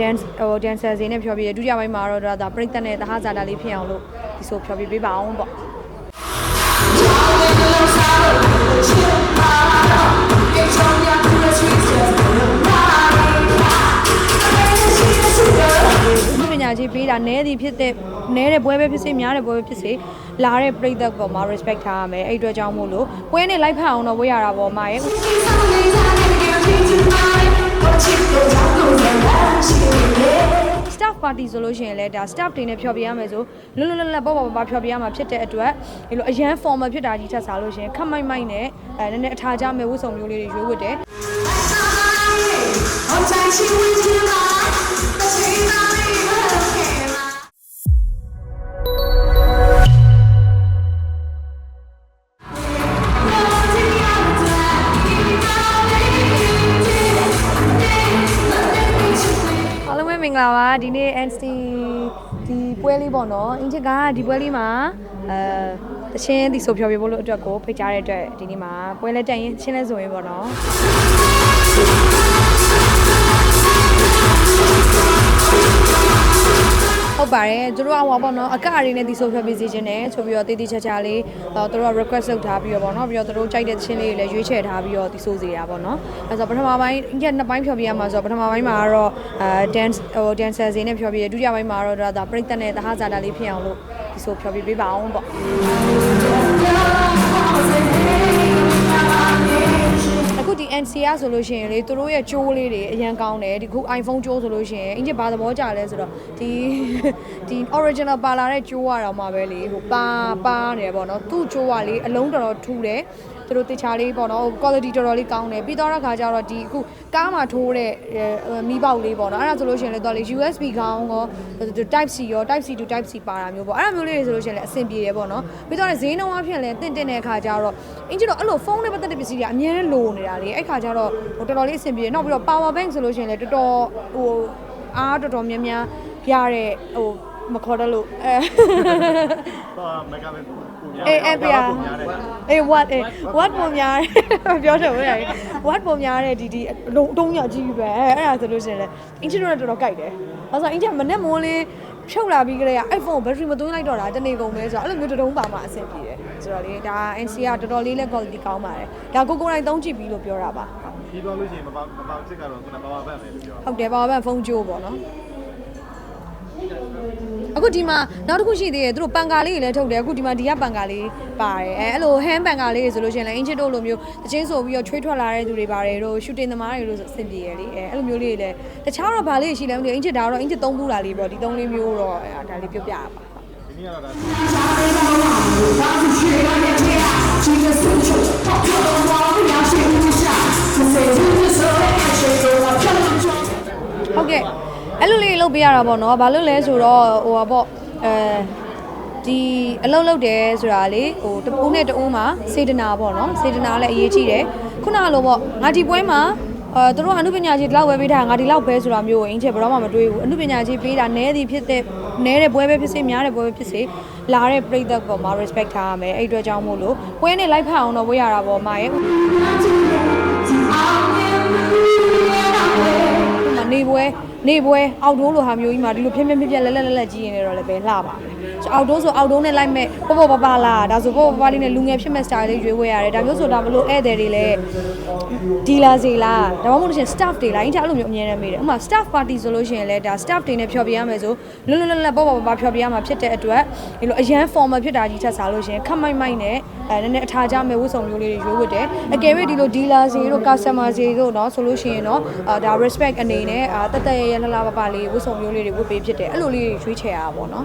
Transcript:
dance ဟို dancer တွေနဲ့ဖျော်ပြရဒုတိယပိုင်းမှာတော့ဒါဒါပရိသတ်နဲ့တဟဇာတာလေးဖြစ်အောင်လို့ဒီဆိုဖျော်ပြပေးပါအောင်ပေါ့ဒီပညာကြီးပေးတာနဲသည်ဖြစ်တဲ့နဲတဲ့ပွဲပဲဖြစ်စေများတဲ့ပွဲပဲဖြစ်စေလာတဲ့ပရိသတ်ပေါ်မှာ respect ထားရမယ်အဲ့အတွက်ကြောင့်မို့လို့ပွဲနဲ့လိုက်ဖက်အောင်တော့ဝေးရတာပေါ့မာရဲ့ staff party ဆိုလို့ရှိရင်လည်းဒါ staff တွေနဲ့ဖြောပြရမယ်ဆိုလွလွလပ်လပ်ပေါ့ပေါ့ပါဖြောပြရမှာဖြစ်တဲ့အတွက်ဒီလိုအရန် formal ဖြစ်တာကြီးထက်စားလို့ရှိရင်ခက်မိုက်မိုက်နဲ့အဲနည်းနည်းအထာကြမဲ့ဝတ်စုံမျိုးလေးတွေရွေးဝတ်တယ်။ဟောတိုင်းချင်းဝင်ချင်းပါတချင်ပါ မင်္ဂလာပါဒီနေ့ NCT ဒီပွဲလေးပေါ့နော်အင်ချစ်ကဒီပွဲလေးမှာအဲတချင်းဒီဆိုဖြော်ပြဖို့လို့အတွက်ကိုဖိတ်ကြားတဲ့အတွက်ဒီနေ့မှာပွဲလဲတက်ရင်ချင်းလဲဆိုရင်ပေါ့နော် ဟုတ်ပါတယ်သူတို့ကဟောပေါ့နော်အကအရေးနဲ့ဒီဆိုဖြော်ပြစီခြင်းနဲ့ဆိုပြီးတော့တည်တည်ချာချာလေးတော့သူတို့က request လုပ်ထားပြီးတော့ပေါ့နော်ပြီးတော့သူတို့ကြိုက်တဲ့ချင်းလေးတွေလည်းရွေးချယ်ထားပြီးတော့ဒီဆိုစီတာပေါ့နော်အဲဆိုပထမပိုင်းအင်ချစ်နှစ်ပိုင်းဖြော်ပြရမှာဆိုတော့ပထမပိုင်းမှာကတော့အဲ dance ဟို dancer တွေနဲ့ဖြော်ပြရဒုတိယပိုင်းမှာတော့ဒါပရိသတ်နဲ့တဟဇာတာလေးဖြစ်အောင်လို့ဒီဆိုဖြော်ပြပေးပါအောင်ပေါ့အခု ဒီ NCR ဆိုလို့ရှိရင်လေသူတို့ရဲ့ကြိုးလေးတွေအရန်ကောင်းတယ်ဒီခု iPhone ကြိုးဆိုလို့ရှိရင်အင်ဂျင်ဘာသဘောကြလဲဆိုတော့ဒီဒီ original ပါလာတဲ့ကြိုးရတော့မှပဲလေဟိုပါပါနေတယ်ပေါ့နော်သူ့ကြိုးကလေအလုံးတော်တော်ထူတယ်သူတို့တခြားလေးပေါ့နော် quality တော်တော်လေးကောင်းတယ်ပြီးတော့တဲ့ခါကျတော့ဒီအခုကားမှာထိုးတဲ့မီးပေါက်လေးပေါ့နော်အဲ့ဒါဆိုလို့ရှိရင်လေတော့လေ USB ကောင်းကော type C ရော type C to type C ပါတာမျိုးပေါ့အဲ့ဒါမျိုးလေးတွေဆိုလို့ရှိရင်လည်းအဆင်ပြေတယ်ပေါ့နော်ပြီးတော့ဈေးနှုန်းအဖြစ်လည်းတင့်တင့်တဲ့ခါကျတော့အင်ဂျင်တော့အဲ့လိုဖုန်းနဲ့ပတ်သက်တဲ့ပစ္စည်းတွေအများနဲ့လိုနေတာလေအဲ့ခါကျတော့ဟိုတော်တော်လေးအဆင်ပြေတယ်နောက်ပြီးတော့ power bank ဆိုလို့ရှိရင်လည်းတော်တော်ဟိုအားတော်တော်များများရတဲ့ဟိုမခေါ်တော့လို့အဲ တော့မကပဲပူညာအေးအဲ့ပြပူညာတယ်အေး what အေး what ပုံများတယ်ပြောတယ်ဟုတ်ရဲ့ what ပုံများတယ်ဒီဒီအလုံးတုံးရကြီးပဲအဲ့ဒါဆိုလို့ရှိရင်လည်းအင်ဂျင်တော့တော်တော်ကြိုက်တယ်ဘာလို့ဆိုအင်ဂျင်မနဲ့မိုးလေးဖြုတ်လာပြီးကြတဲ့ iPhone ဘက်ထရီမသွင်းလိုက်တော့တာတနေ့ကုန်ပဲဆိုတော့အဲ့လိုမျိုးတုံးပါမှအဆင်ပြေတယ်ဆိုတော့လေဒါ NC ကတော်တော်လေးလည်း quality ကောင်းပါတယ်ဒါကိုကိုယ်တိုင်သုံးကြည့်ပြီးလို့ပြောတာပါပြီးတော့လို့ရှိရင်မပါမပါစစ်ကတော့ခုနပါပါဘတ်မယ်လို့ပြောဟုတ်တယ် power bank ဖုန်းကြိုးပေါ့နော် အခုဒီမှာနောက်တစ်ခုရှိသေးတယ်သူတို့ပန်ကာလေးတွေလည်းထုတ်တယ်အခုဒီမှာဒီကပန်ကာလေးပါတယ်အဲအဲ့လို hand ပန်ကာလေးတွေဆိုလို့ရှိရင်လည်းအင်ချစ်တို့လိုမျိုးတချင်းဆိုပြီးတော့ချွေးထွက်လာတဲ့သူတွေပါတယ်တို့ shooting သမားတွေလို့ဆိုအဆင်ပြေရလေအဲအဲ့လိုမျိုးလေးတွေလည်းတခြားတော့ဘာလေးရှိလဲမသိဘူးအင်ချစ်ဒါတော့အင်ချစ်သုံးဘူးလားလေးပေါ့ဒီသုံးလေးမျိုးတော့အဲဒါလေးပြောပြရပါဒီနေ့ကတော့ဒါဟုတ်ကဲ့ အဲ့လိုလေးလုပ်ပေးရတာပေါ့နော်ဘာလို့လဲဆိုတော့ဟိုပါပေါ့အဲဒီအလုပ်လုပ်တယ်ဆိုတာလေဟိုတပူးနဲ့တအူးမှာစေတနာပေါ့နော်စေတနာလည်းအရေးကြီးတယ်ခုနကလိုပေါ့ငါဒီပွဲမှာအဲသူတို့ကအမှုပညာကြီးဒီလောက်ပဲပေးထားငါဒီလောက်ပဲဆိုတာမျိုးကိုအင်းချက်ဘယ်တော့မှမတွေးဘူးအမှုပညာကြီးပေးတာနဲသည်ဖြစ်တဲ့နဲတဲ့ပွဲပဲဖြစ်စေများတဲ့ပွဲပဲဖြစ်စေလာတဲ့ပရိသတ်ပေါ်မှာ respect ထားရမယ်အဲ့အတွက်ကြောင့်မို့လို့ပွဲနဲ့လိုက်ဖက်အောင်တော့ဝေးရတာပေါ့မာရဲ့ နေပွဲအောက်ဒိုးလိုဟာမျိုးကြီးမှာဒီလိုဖြင်းဖြင်းဖြင်းဖြင်းလက်လက်လက်လက်ကြီးရင်တော့လည်းပဲလှပါမယ်ဆိုအောက်ဒိုးဆိုအောက်ဒိုးနဲ့လိုက်မဲ့ပေါ့ပေါ့ပါပါလာဒါဆိုပေါ့ပေါ့ပါလေးနဲ့လူငယ်ဖြစ်မဲ့ style လေးရွေးဝဲရတယ်ဒါမျိုးဆိုတာမလို့ဧည့်သည်တွေလည်းဒီလာစီလားဒါမှမဟုတ်လို့ရှိရင် staff တွေလားအင်းတအဲ့လိုမျိုးအများနဲ့မေးတယ်ဥပမာ staff party ဆိုလို့ရှိရင်လည်းဒါ staff တွေနဲ့ဖျော်ပြရမယ်ဆိုလွတ်လွတ်လပ်လပ်ပေါ့ပေါ့ပါပါဖျော်ပြရမှာဖြစ်တဲ့အတွက်ဒီလိုအရန် formal ဖြစ်တာကြီးထပ်စားလို့ရှိရင်ခက်မိုက်မိုက်နဲ့အဲနည်းနည်းအထာကြမဲ့ဝတ်စုံမျိုးလေးတွေရွေးဝတ်တယ်အကယ်၍ဒီလို dealer စီတို့ customer စီတို့เนาะဆိုလို့ရှိရင်เนาะဒါ respect အနေနဲ့တသက်ရရလှလှပပလေးဝတ်စုံမျိုးလေးတွေဝတ်ပေးဖြစ်တယ်အဲ့လိုလေးရွေးချယ်ရတာပေါ့เนาะ